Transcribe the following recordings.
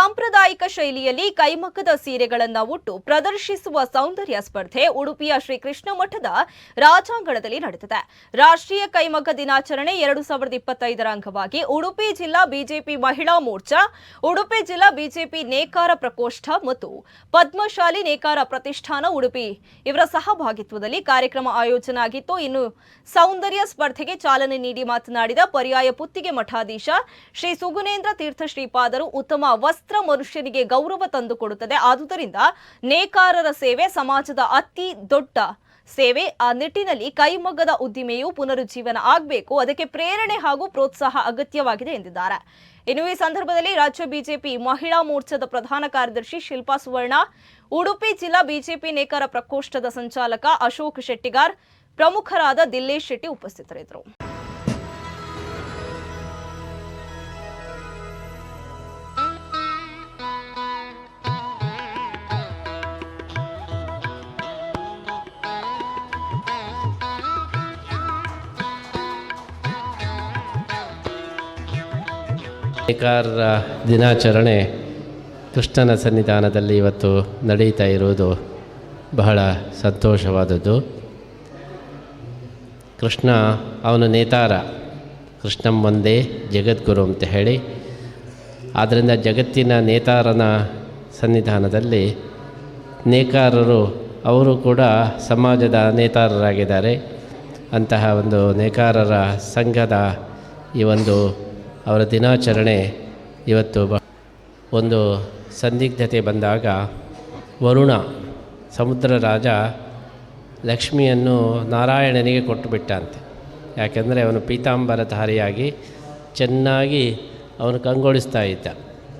ಸಾಂಪ್ರದಾಯಿಕ ಶೈಲಿಯಲ್ಲಿ ಕೈಮಗ್ಗದ ಸೀರೆಗಳನ್ನ ಉಟ್ಟು ಪ್ರದರ್ಶಿಸುವ ಸೌಂದರ್ಯ ಸ್ಪರ್ಧೆ ಉಡುಪಿಯ ಶ್ರೀಕೃಷ್ಣ ಮಠದ ರಾಜಾಂಗಣದಲ್ಲಿ ನಡೆದಿದೆ. ರಾಷ್ಟ್ರೀಯ ಕೈಮಗ್ಗ ದಿನಾಚರಣೆ ಎರಡು ಸಾವಿರದ ಇಪ್ಪತ್ತೈದರ ಅಂಗವಾಗಿ ಉಡುಪಿ ಜಿಲ್ಲಾ ಬಿಜೆಪಿ ಮಹಿಳಾ ಮೋರ್ಚಾ, ಉಡುಪಿ ಜಿಲ್ಲಾ ಬಿಜೆಪಿ ನೇಕಾರ ಪ್ರಕೋಷ್ಠ ಮತ್ತು ಪದ್ಮಶಾಲಿ ನೇಕಾರ ಪ್ರತಿಷ್ಠಾನ ಉಡುಪಿ ಇವರ ಸಹಭಾಗಿತ್ವದಲ್ಲಿ ಕಾರ್ಯಕ್ರಮ ಆಯೋಜನೆ ಆಗಿತ್ತು. ಇನ್ನು ಸೌಂದರ್ಯ ಸ್ಪರ್ಧೆಗೆ ಚಾಲನೆ ನೀಡಿ ಮಾತನಾಡಿದ ಪರ್ಯಾಯ ಪುತ್ತಿಗೆ ಮಠಾಧೀಶ ಶ್ರೀ ಸುಗುನೇಂದ್ರ ತೀರ್ಥ ಶ್ರೀಪಾದರು ಉತ್ತಮ ವಸ್ತ್ರ ಮನುಷ್ಯನಿಗೆ ಗೌರವ ತಂದುಕೊಡುತ್ತದೆ. ಆದುದರಿಂದ ನೇಕಾರರ ಸೇವೆ ಸಮಾಜದ ಅತಿ ದೊಡ್ಡ ಸೇವೆ. ಆ ನಿಟ್ಟಿನಲ್ಲಿ ಕೈಮಗ್ಗದ ಉದ್ದಿಮೆಯು ಪುನರುಜ್ಜೀವನ ಆಗಬೇಕು. ಅದಕ್ಕೆ ಪ್ರೇರಣೆ ಹಾಗೂ ಪ್ರೋತ್ಸಾಹ ಅಗತ್ಯವಾಗಿದೆ ಎಂದಿದ್ದಾರೆ. ಇನ್ನು ಈ ಸಂದರ್ಭದಲ್ಲಿ ರಾಜ್ಯ ಬಿಜೆಪಿ ಮಹಿಳಾ ಮೋರ್ಚಾದ ಪ್ರಧಾನ ಕಾರ್ಯದರ್ಶಿ ಶಿಲ್ಪಾ ಸುವರ್ಣ, ಉಡುಪಿ ಜಿಲ್ಲಾ ಬಿಜೆಪಿ ನೇಕಾರ ಪ್ರಕೋಷ್ಠದ ಸಂಚಾಲಕ ಅಶೋಕ್ ಶೆಟ್ಟಿಗಾರ್, ಪ್ರಮುಖರಾದ ದಿಲ್ಲೇಶ್ ಶೆಟ್ಟಿ ಉಪಸ್ಥಿತರಿದ್ದರು. ನೇಕಾರರ ದಿನಾಚರಣೆ ಕೃಷ್ಣನ ಸನ್ನಿಧಾನದಲ್ಲಿ ಇವತ್ತು ನಡೀತಾ ಇರುವುದು ಬಹಳ ಸಂತೋಷವಾದದ್ದು. ಕೃಷ್ಣ ಅವನು ನೇತಾರ. ಕೃಷ್ಣಂ ಒಂದೇ, ಜಗದ್ಗುರು ಅಂತ ಹೇಳಿ. ಆದ್ದರಿಂದ ಜಗತ್ತಿನ ನೇತಾರನ ಸನ್ನಿಧಾನದಲ್ಲಿ ನೇಕಾರರು, ಅವರು ಕೂಡ ಸಮಾಜದ ನೇತಾರರಾಗಿದ್ದಾರೆ. ಅಂತಹ ಒಂದು ನೇಕಾರರ ಸಂಘದ ಈ ಒಂದು ಅವರ ದಿನಾಚರಣೆ ಇವತ್ತು ಬ ಒಂದು ಸಂದಿಗ್ಧತೆ ಬಂದಾಗ ವರುಣ, ಸಮುದ್ರ ರಾಜ ಲಕ್ಷ್ಮಿಯನ್ನು ನಾರಾಯಣನಿಗೆ ಕೊಟ್ಟು ಬಿಟ್ಟಂತೆ. ಯಾಕೆಂದರೆ ಅವನು ಪೀತಾಂಬರಧಾರಿಯಾಗಿ ಚೆನ್ನಾಗಿ ಅವನು ಕಂಗೊಳಿಸ್ತಾ ಇದ್ದ.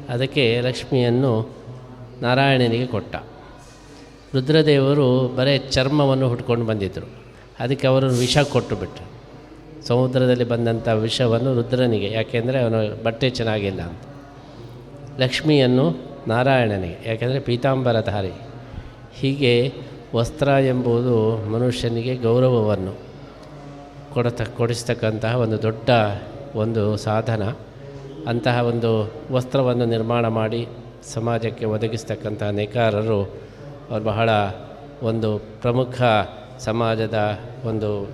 ಅದಕ್ಕೆ ಲಕ್ಷ್ಮಿಯನ್ನು ನಾರಾಯಣನಿಗೆ ಕೊಟ್ಟ. ರುದ್ರದೇವರು ಬರೇ ಚರ್ಮವನ್ನು ಹುಟ್ಕೊಂಡು ಬಂದಿದ್ದರು ಅದಕ್ಕೆ ಅವರು ವಿಷ ಕೊಟ್ಟು ಬಿಟ್ಟರು ಸಮುದ್ರದಲ್ಲಿ ಬಂದಂಥ ವಿಷವನ್ನು ರುದ್ರನಿಗೆ, ಯಾಕೆಂದರೆ ಅವನ ಬಟ್ಟೆ ಚೆನ್ನಾಗಿಲ್ಲ ಅಂತ. ಲಕ್ಷ್ಮಿಯನ್ನು ನಾರಾಯಣನಿಗೆ, ಯಾಕೆಂದರೆ ಪೀತಾಂಬರಧಾರಿ. ಹೀಗೆ ವಸ್ತ್ರ ಎಂಬುದು ಮನುಷ್ಯನಿಗೆ ಗೌರವವನ್ನು ಕೊಡತ, ಕೊಡಿಸ್ತಕ್ಕಂತಹ ಒಂದು ದೊಡ್ಡ ಒಂದು ಸಾಧನ. ಅಂತಹ ಒಂದು ವಸ್ತ್ರವನ್ನು ನಿರ್ಮಾಣ ಮಾಡಿ ಸಮಾಜಕ್ಕೆ ಒದಗಿಸ್ತಕ್ಕಂತಹ ನೇಕಾರರು, ಅವರು ಬಹಳ ಒಂದು ಪ್ರಮುಖ ಸಮಾಜದ ಒಂದು